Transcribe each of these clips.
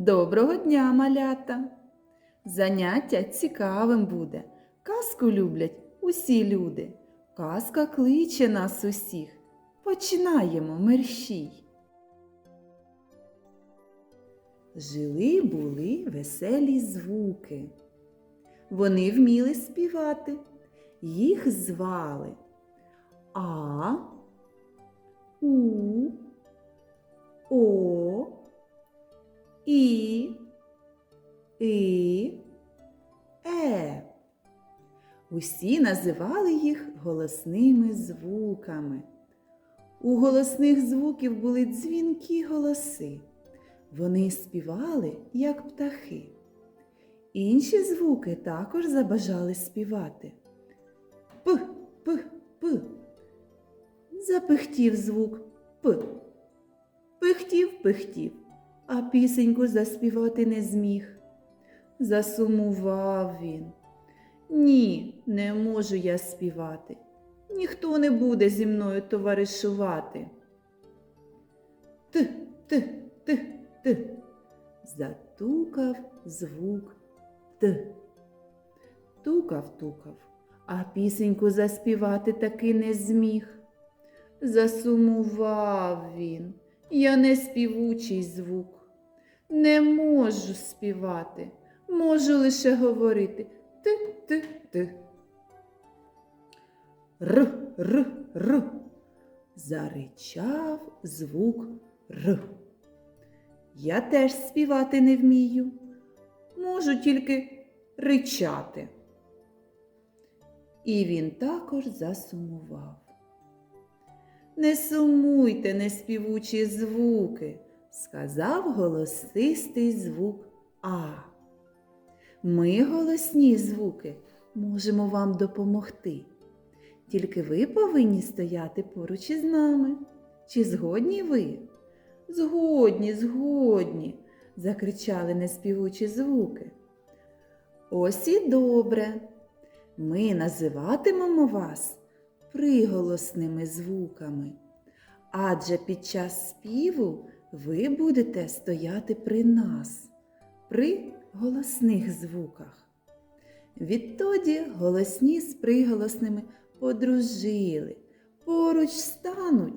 Доброго дня, малята! Заняття цікавим буде. Казку люблять усі люди. Казка кличе нас усіх. Починаємо мерщій. Жили були веселі звуки. Вони вміли співати. Їх звали А, У, О, І, І, Е. Усі називали їх голосними звуками. У голосних звуків були дзвінкі голоси. Вони співали, як птахи. Інші звуки також забажали співати. П, п, п. Запихтів звук П. Пихтів, пихтів, а пісеньку заспівати не зміг. Засумував він. Ні, не можу я співати. Ніхто не буде зі мною товаришувати. Т, т, т, т. Затукав звук Т. Тукав, тукав, а пісеньку заспівати таки не зміг. Засумував він. Я не співучий звук. Не можу співати, можу лише говорити ти-ти-ти. Р, р, р. Заричав звук Р. Я теж співати не вмію. Можу тільки ричати. І він також засумував. Не сумуйте, неспівучі звуки, сказав голосистий звук А. Ми, голосні звуки, можемо вам допомогти. Тільки ви повинні стояти поруч із нами. Чи згодні ви? Згодні, згодні, закричали неспівучі звуки. Ось і добре. Ми називатимемо вас приголосними звуками, адже під час співу ви будете стояти при нас, при голосних звуках. Відтоді голосні з приголосними подружили, поруч стануть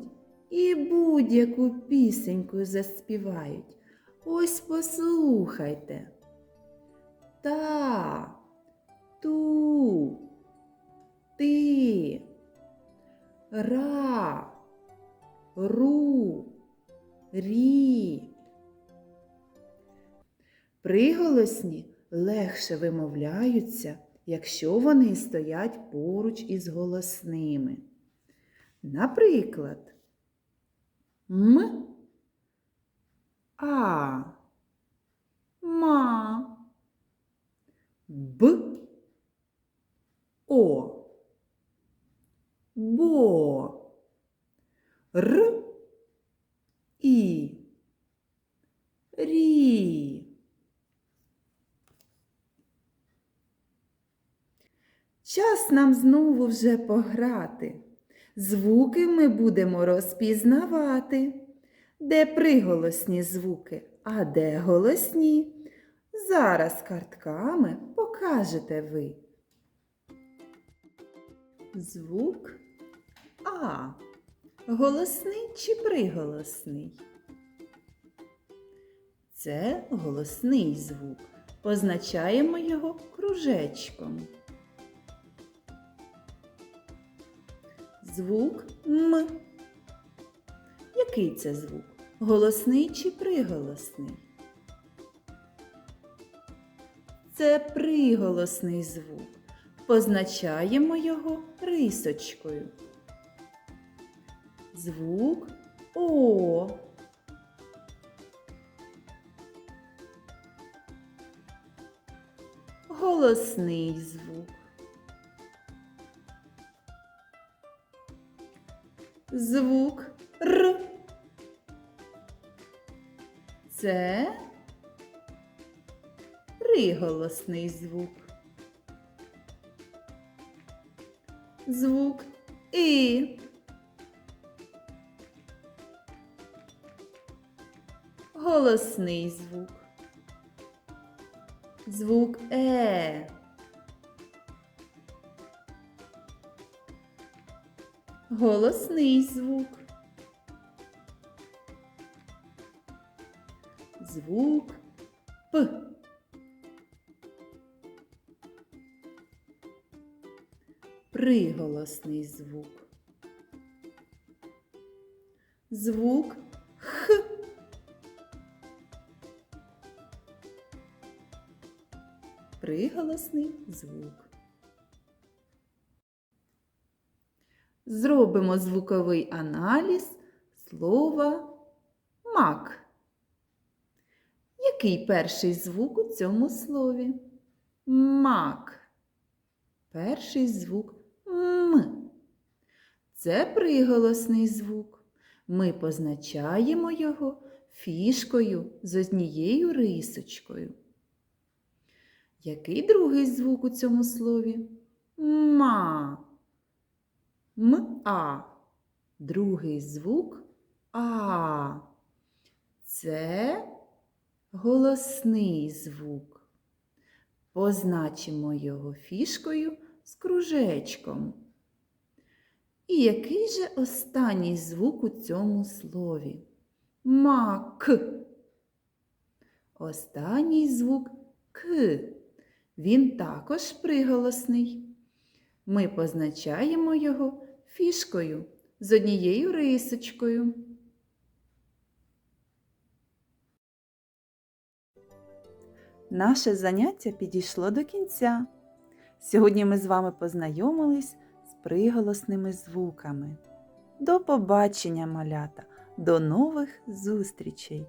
і будь-яку пісеньку заспівають. Ось послухайте. Та, ту, ти, ра, ру, рі. Приголосні легше вимовляються, якщо вони стоять поруч із голосними. Наприклад, М, А, Ма, Б, О, Бо, Р, І, Рі. Час нам знову вже пограти. Звуки ми будемо розпізнавати. Де приголосні звуки, а де голосні? Зараз картками покажете ви. Звук А. Голосний чи приголосний? Це голосний звук. Позначаємо його кружечком. Звук М. Який це звук? Голосний чи приголосний? Це приголосний звук. Позначаємо його рисочкою. Звук О. Голосний звук. Звук Р. Це приголосний звук. Звук І. Голосний звук. звук Е. Голосний звук. Звук П. Приголосний звук. Звук Приголосний звук. Зробимо звуковий аналіз слова мак. Який перший звук у цьому слові? Мак. Перший звук М. Це приголосний звук. Ми позначаємо його фішкою з однією рисочкою. Який другий звук у цьому слові? Ма. М-а. Другий звук А. Це голосний звук. Позначимо його фішкою з кружечком. І який же останній звук у цьому слові? Мак. Останній звук К. Він також приголосний. Ми позначаємо його фішкою з однією рисочкою. Наше заняття підійшло до кінця. Сьогодні ми з вами познайомились з приголосними звуками. До побачення, малята! До нових зустрічей!